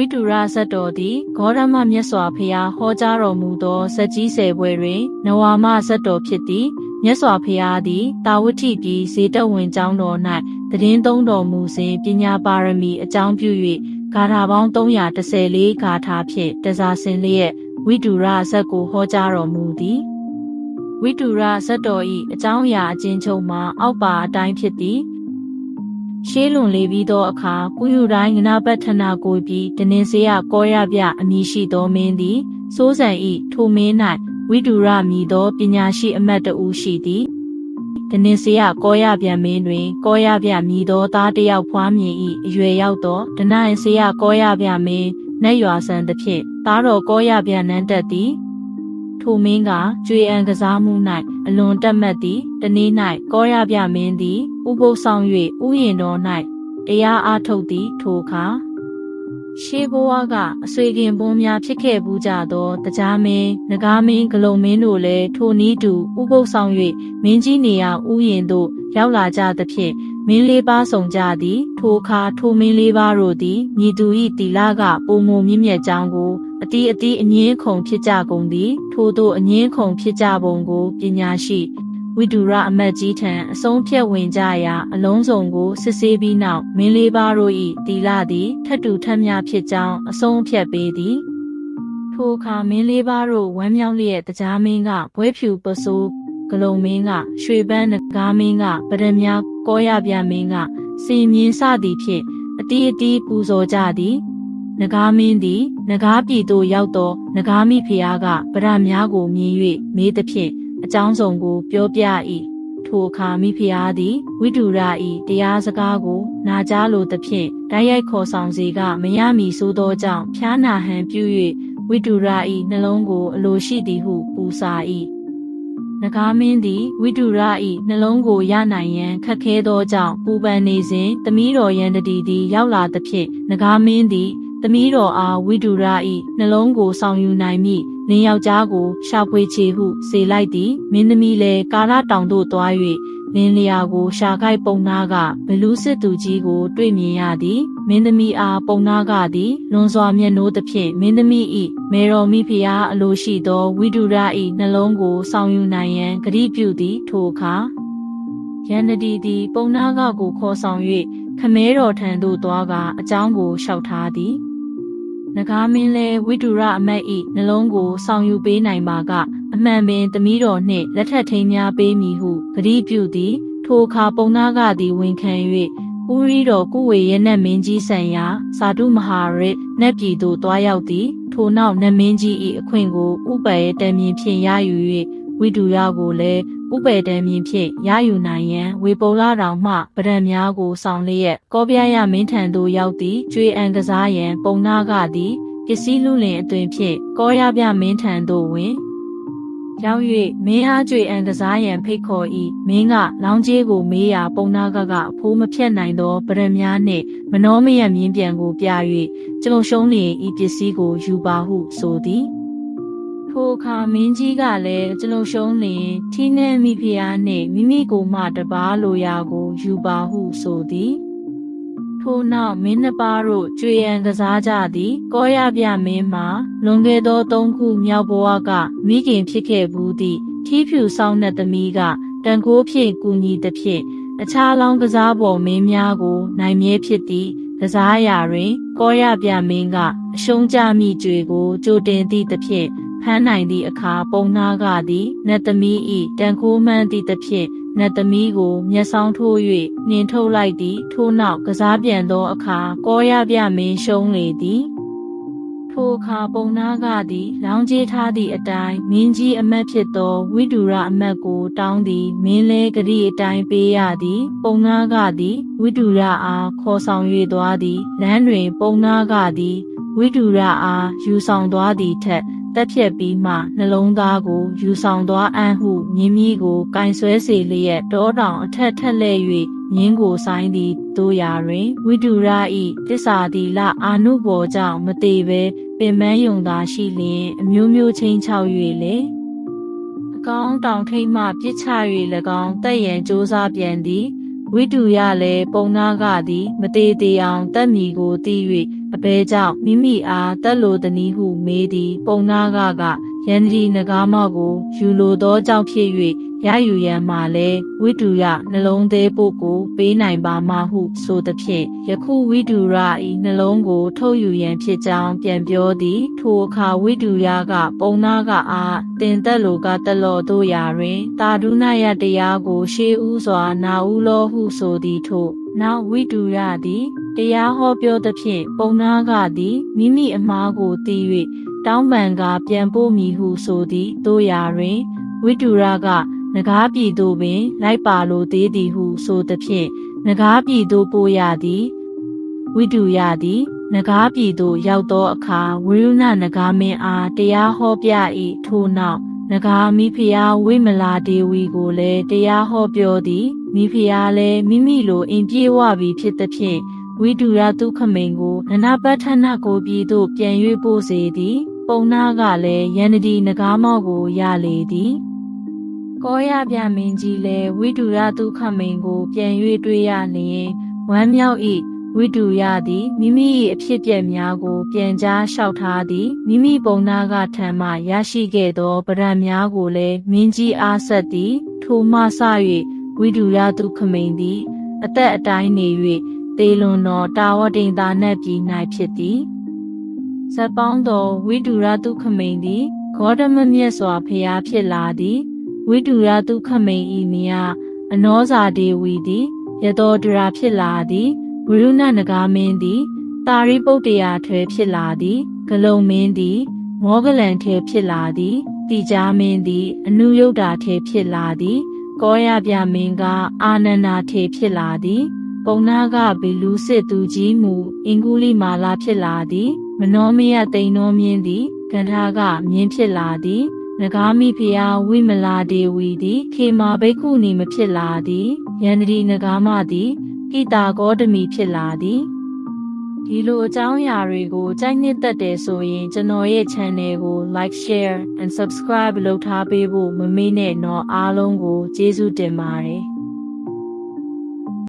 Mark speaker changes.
Speaker 1: ဝိတုရဇတ်တော်သည်ဂေါရမမြတ်စွာဘုရားဟောကြားတော်မူသောဇတ်ကြီးဆယ်ပွဲတွင်နဝါမဇတ်တော်ဖြစ်သည်မြတ်စွာဘုရားသည်တာဝတိပြည်ဇေတဝင်ကျောင်းတော်၌တည်င်းသုံးတော်မူစဉ်ပညာပါရမီအကြောင်းပြု၍ဂါထာပေါင်း314ဂါထာဖြင့်တစားစင်လျက်ဝိတုရဇတ်ကိုဟောကြားတော်မူသည်ဝိတုရဇတ်တော်၏အကြောင်းအရာအချင်းချုပ်မှာအောက်ပါအတိုင်းဖြစ်သည် ရှေးလွန်လေပြီးသောအခါကုယူတိုင်းငနာပတ်ထနာကိုပြီးတနင်စေရကောရပြအမည်ရှိသောမင်းသည်စိုးစံဤထိုမင်း၌ဝိတုရမည်သောပညာရှိအမတ်တဦးရှိသည်တနင်စေရကောရပြန်မင်းတွင် ကောရပြမည်သောသားတစ်ယောက်ဖွားမြင်၏အရွယ်ရောက်သောဒနင်စေရကောရပြမင်းနတ်ရွာဆန်သဖြင့်သားတော်ကောရပြနန်းတက်သည် ထိုမင်းကကြွေအံကစားမှု၌အလွန်တက်မှတ်သည်တနေ့၌ကောရပြမင်းသည်ဥပုသ်ဆောင်၍ဥယျင်တော်၌တရားအားထုတ်သည်ထိုအခါရှေးဘဝကအဆွေခင်ပွန်းများဖြစ်ခဲ့ဘူးကြသောတရားမင်းငကားမင်းဂလုံမင်းတို့လည်းထိုနည်းတူဥပုသ်ဆောင်၍မင်းကြီးနေရာဥယျင်သို့ရောက်လာကြသဖြင့်မင်းလေးပါးဆောင်ကြသည် ထိုအခါထိုမင်းလေးပါးတို့သည်ညီသူ၏တီလာကပုံမမြင့်မြတ်ကြောင်းကို အတီးအတီးအငင်းခုံဖြစ်ကြကုန်သည်ထို့သောအငင်းခုံဖြစ်ကြပုံကိုပညာရှိဝိတုရအမတ်ကြီးထံအဆုံးဖြတ်ဝင်ကြရာအလုံးစုံကိုစစ်ဆေးပြီးနောက်မင်းလေးပါးတို့၏တီလာသည်ထက်တူထက်မြဖြစ်ကြောင်းအဆုံးဖြတ်ပေးသည်ထိုအခါမင်းလေးပါးတို့ဝမ်းမြောက်လျက်တရားမင်းကဘွဲဖြူပစိုးဂလုံမင်းကရွှေပန်းနဂါမင်းကပရမ ्या ကောရပြမင်းကစင်မြင်းစသည်ဖြင့်အတီးအတီးပူဇော်ကြသည် နဂါမင်းသည်နဂါပြည်သို့ရောက်သောနဂါမိဖုရားကဗရများကိုမြင်၍မေးသဖြင့်အကြောင်းစုံကိုပြောပြ၏ထိုအခါမိဖုရားသည်ဝိတုရ၏တရားစကားကို နာကြားလိုသဖြင့်တိုက်ရိုက်ခေါ်ဆောင်စေကမရမီဆိုသောကြောင့်ဖျားနာဟန်ပြု၍ဝိတုရ၏နှလုံးကိုအလိုရှိသည်ဟုပူစာ၏နဂါမင်းသည်ဝိတုရ၏နှလုံးကိုရနိုင်ရန်ခက်ခဲသောကြောင့်ပူပန်နေစဉ်သမီးတော်ရန်တတီသည်ရောက်လာသဖြင့်နဂါမင်းသည် သမီးတော်အားဝိတုရ၏နှလုံးကိုဆောင်ယူနိုင်မိလင်းယောက်ျားကိုရှာဖွေချေဟုစေလိုက်သည်မင်းသမီးလည်းကာရတောင်သို့သွား၍လင်းလျာကိုရှာခိုက်ပုံနာကဘလူးစစ်သူကြီးကို တွေ့မြင်ရသည်မင်းသမီးအားပုံနာကသည်လွန်စွာမျက်နှိုးသဖြင့်မင်းသမီး၏မေတော်မိဖုရားအလိုရှိသောဝိတုရ၏နှလုံးကိုဆောင်ယူနိုင်ရန်ဂရိပြုသည်ထိုအခါယန္တတီသည်ပုံနာကကိုခေါ်ဆောင်၍ခမဲတော်ထံသို့သွားကအကြောင်းကိုလျှောက်ထားသည် နဂါမင်းလဲဝိတုရအမတ်ဤနှလုံးကိုဆောင်ယူပေးနိုင်ပါကအမှန်ပင်သမီးတော်နှင့်လက်ထပ်ထိန်များပေးမည်ဟုဂရိပြုသည်ထိုအခါပုံနာကသည်ဝန်ခံ၍ဦးရီတော်ကုဝေရဲ့နတ်မင်းကြီးဆံရာစာတုမဟာရစ်နတ်ပြည်သို့တွားရောက်သည်ထိုနောက်နတ်မင်းကြီး၏အခွင့်ကိုဥပရဲ့တံမြင်ဖြင့်ရယူ၍ ဝိတုရကိုလည်းဥပေတံမြင်ဖြင့်ရယူနိုင်ရန်ဝေပုလတောင်မှပဒံများကိုဆောင်လျက်ကောပြရမင်းထံသို့ရောက်သည်ကျွေအံကစားရန်ပုံနာကသည်ပစ္စည်းလူလင်အသွင်ဖြင့်ကောရပြမင်းထံသို့ဝင်ရောက်၍မင်းအားကြွေအံကစားရန်ဖိတ်ခေါ်၏မင်းကလောင်းကြီးကိုမေးရာပုံနာကကအဖိုးမဖြတ်နိုင်သောပရမများနှင့်မနောမယမြင်းပြန်ကိုပြ၍ကျွန်ုပ်ရှုံးလျင်ဤပစ္စည်းကိုယူပါဟုဆိုသည် ထိုအခါမင်းကြီးကလည်းကျွန်ုပ်ရှုံးလျင်ထီးနှဲမိဖုရားနှင့်မိမိကိုမှတပါးလိုရာကို ယူပါဟုဆိုသည်ထိုနောက်မင်းနှစ်ပါးတို့ကြွေရန်ကစားကြသည် ကောရပြမင်းမှာလွန်ခဲ့သောသုံးခုမြောက်ဘဝကမိခင်ဖြစ်ခဲ့ဘူးသည့်ထီးဖြူဆောင်တဲ့သမီးကတန်ကိုးဖြင့်ကူညီသဖြင့်အခြားလောင်းကစားပေါ်မင်းများကို နိုင်မြဲဖြစ်သည့်ကစားရာတွင် ကောရပြမင်းကအရှုံးကြမိကြွေကိုကြိုတင်သည့်သဖြင့် ဖမ်းနိုင်သည့်အခါပုံနာကသည်နတ်သမီး၏တန်ခိုးမှန်းသည့်သဖြင့်နတ်သမီးကိုမျက်စောင်းထိုး၍နှင်ထုတ်လိုက်သည်ထို့နောက်ကစားပြန်သောအခါကောရပြမင်းရှုံးလေသည် ထိုအခါပုံနာကသည် လောင်းကြီးထားသည့်အတိုင်းမင်းကြီးအမတ်ဖြစ်သောဝိတုရအမတ်ကိုတောင်းသည်မင်းလဲဂရိအတိုင်းပေးရသည် ပုံနာကသည်ဝိတုရအားခေါ်ဆောင်၍သွားသည်လမ်းတွင် ပုံနာကသည်ဝိတုရအားယူဆောင်သွားသည်ထက်တက်ဖြတ်ပြီးမှနှလုံးသားကိုယူဆောင်သွားအံ့ဟုမြင်းမီးကိုကင်ဆွဲစေလျက်တောတောင်အထက်ထက်လဲ၍ မြင်းကိုဆိုင်သည်တို့ရာတွင်ဝိတုရဤတစ္ဆာတိလအာနုဘောကြောင့်မသေးပဲပင်မယုံသာရှိလျင်အမျိုးမျိုးချင်းချောက်၍လေအကောင်းတောင်ထိတ်မှပြစ်ချ၍၎င်းတက်ရန်စ조사ပြန်သည်ဝိတုရလည်းပုံနာကသည် မသေးသေးအောင်တက်မီကိုတီး၍အဘဲကြောင့်မိမိအားတက်လိုသည်နည်းဟုမေးသည် ပုံနာကက ယန္တိနဂါမကိုယူလိုသောကြောင့်ဖြစ်၍ရယူရန်မှလည်းဝိတုရနှလုံးသေးဖို့ကိုပေးနိုင်ပါမဟုဆိုသဖြင့်ယခုဝိတုရ၏နှလုံးကို ထုတ်ယူရန်ဖြစ်ကြောင်းပြန်ပြောသည်ထိုအခါဝိတုရက ပုံနာကအားတင်သက်လိုကတလော့တို့ရာတွင်တာဒုနာယတရားကို ရှေးဥစွာနာဥလောဟုဆိုသည်ထို့နောက်ဝိတုရသည်တရားဟောပြောသဖြင့်ပုံနာကသည်မိမိအမားကိုသိ၍ တောင်းပန်ကပြန်ပို့မည်ဟုဆိုသည်တို့ရာတွင်ဝိတုရကနဂါးပြည်သို့ပင် လိုက်ပါလိုသေးသည်ဟုဆိုသဖြင့်နဂါးပြည်သို့ပို့ရသည်ဝိတုရသည်နဂါးပြည်သို့ရောက်သောအခါဝိရုဏနဂါမင်းအားတရားဟောပြ၏ထို့နောက်နဂါမိဖုရားဝိမလာဒေဝီကိုလည်းတရားဟောပြောသည်မိဖုရားလည်းမိမိလိုအင်ပြေဝပြီဖြစ်သဖြင့် ဝိတုရတုခမိန်ကိုနနပဋ္ဌနကိုပြည်သို့ပြန်၍ပို့စေသည် ပုံနာကလည်းယန္တိနဂါမောက်ကိုရလေသည်ကောရပြမင်းကြီးလည်းဝိတုရတုခမိန်ကိုပြန်၍တွေ့ရလျင်ဝမ်းမြောက်၏ဝိတုရသည်မိမိ၏အဖြစ်ပြက်များကိုပြန်ကြားလျှောက်ထားသည်မိမိပုံနာကထံမှရရှိခဲ့သောဗရံများကိုလည်းမင်းကြီးအားဆက်သည် ထိုမှစ၍ဝိတုရတုခမိန်သည် အသက်အတိုင်းနေ၍ တေလွန်သောတာဝတိန်သာနတ်ပြည်၌ဖြစ်သည်ဇက်ပေါင်းသောဝိတုရတုခမိန်သည်ဂေါတမမြတ်စွာဖျားဖြစ်လာသည်ဝိတုရတုခမိန်ဤမြာအနောဇာဒေဝီသည်ယတောဒရာဖြစ်လာသည်ဝိရုဏနဂါမင်းသည်တာရိပုတ္တရာထွဲဖြစ်လာသည်ဂလုံမင်းသည်မောဂလန်ထဲဖြစ်လာသည်တိကြားမင်းသည်အနုယုတ်တာထဲဖြစ်လာသည်ကောရပြမင်းကအာနန္ဒာထေဖြစ်လာသည် ပုံနာကဘီလူစစ်သူကြီးမူအင်္ဂုလိမာလာဖြစ်လာသည် မနောမယတိန်တော်မြင်းသည်ကန္ထာကမြင်းဖြစ်လာသည်နဂါမိဖုရားဝိမလာဒေဝီသည် ခေမာဘိက္ခုနီမဖြစ်လာသည်ယန္တိနဂါမသည်ကိတာဂေါတမီဖြစ်လာသည်ဒီလိုအကြောင်းအရာတွေကိုကြိုက်နှစ်သက်တယ်ဆိုရင်ကျွန်တော်ရဲ့ channel ကို like share and subscribe လုပ်ထားပေးဖို့မမေ့နဲ့တော့အားလုံးကိုကျေးဇူးတင်ပါတယ်